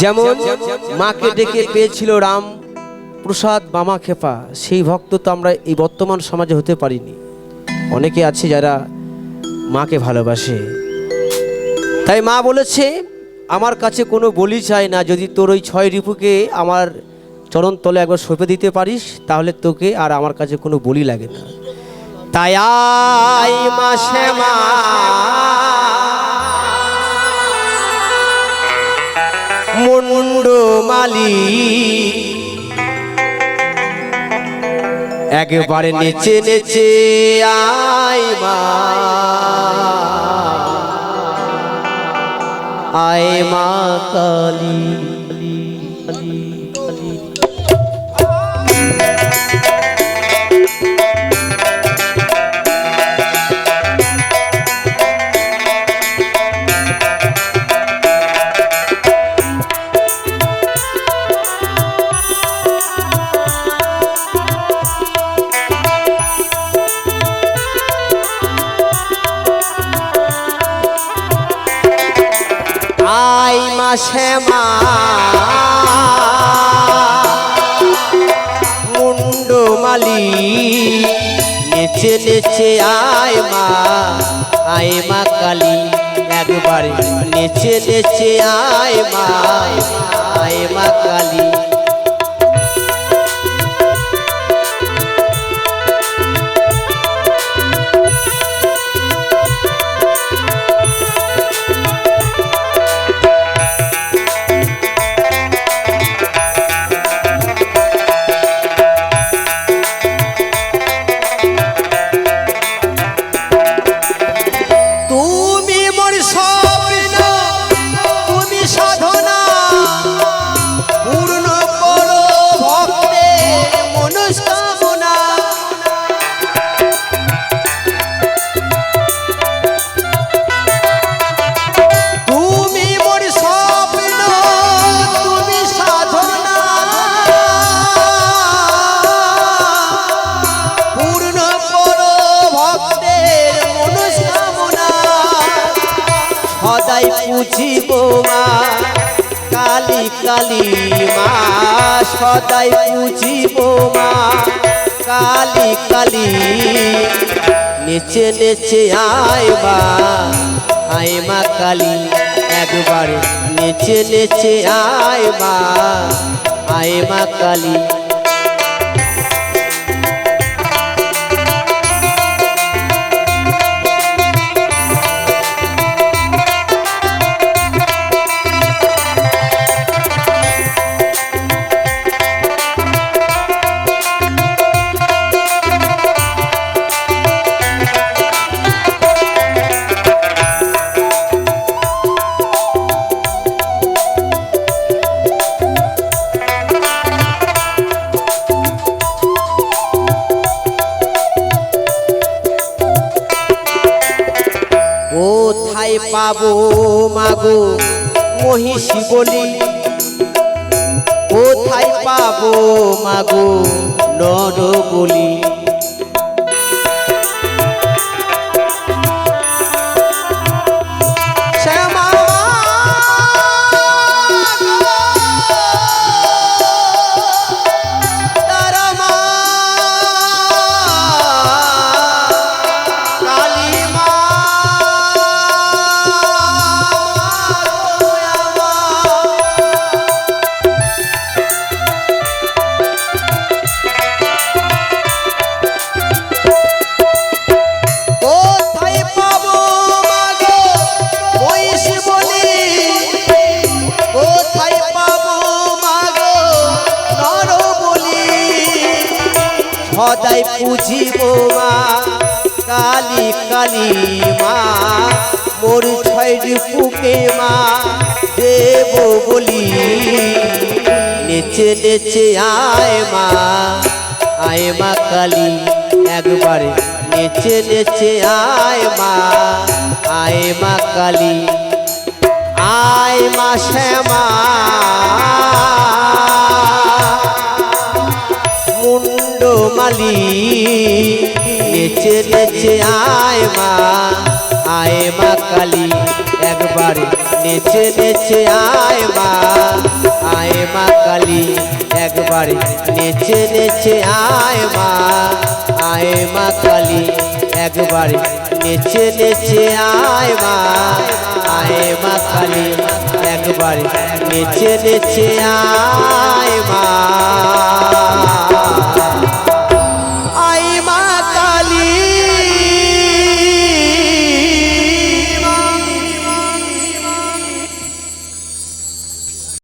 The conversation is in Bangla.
যেমন মাকে ডেকে পেয়েছিল রাম, প্রসাদ মামা খেপা, সেই ভক্ত তো আমরা এই বর্তমান সমাজে হতে পারিনি। অনেকে আছে যারা মাকে ভালোবাসে। তাই মা বলেছে আমার কাছে কোনো বলি চাই না, যদি তোর ওই ছয় রিপুকে আমার চরণ তলে একবার সঁপে দিতে পারিস, তাহলে তোকে আর আমার কাছে কোনো বলি লাগে না। তাই আই মাসে মা। মুন্ড মালি একবারে নেচে নেচে আই মা। আয় মা কালী। আই মুন্ড মা। মুন্ডু মালি, নেচে নেচে আয় মা আয় মা কালী। একবারে নেচে নেচে আয় মা আয় মা কালী। পুজিব মা, কালী মা, সদাই পুজিব মা, কালী কালী, নেচে নেচে আয় মা আয় মা কালী, একবারে নেচে নেচে আয় মা আয় মা কালী পাবো মাগো মহিষী বলি কোথায় পাবো মাগো নর বলি সদাই পুজিব মা, কালী কালী মা, মোর ছয় পুকে মা, দেব বলি, নেচে নেচে আয় মা আয় মা কালী, একবারে নেচে নেচে আয় মা আয় মা কালী, আয় মা শ্যামা। মুন্ড নেচে নেচে আয় মা আয় মা কালী একবার নেচে নেচে আয় মা আয় মা কালী একবার নেচে নেচে আয় মা আয় মা কালী একবার নেচে নেচে আয় মা আয় মা কালী একবার নেচে নেচে আয়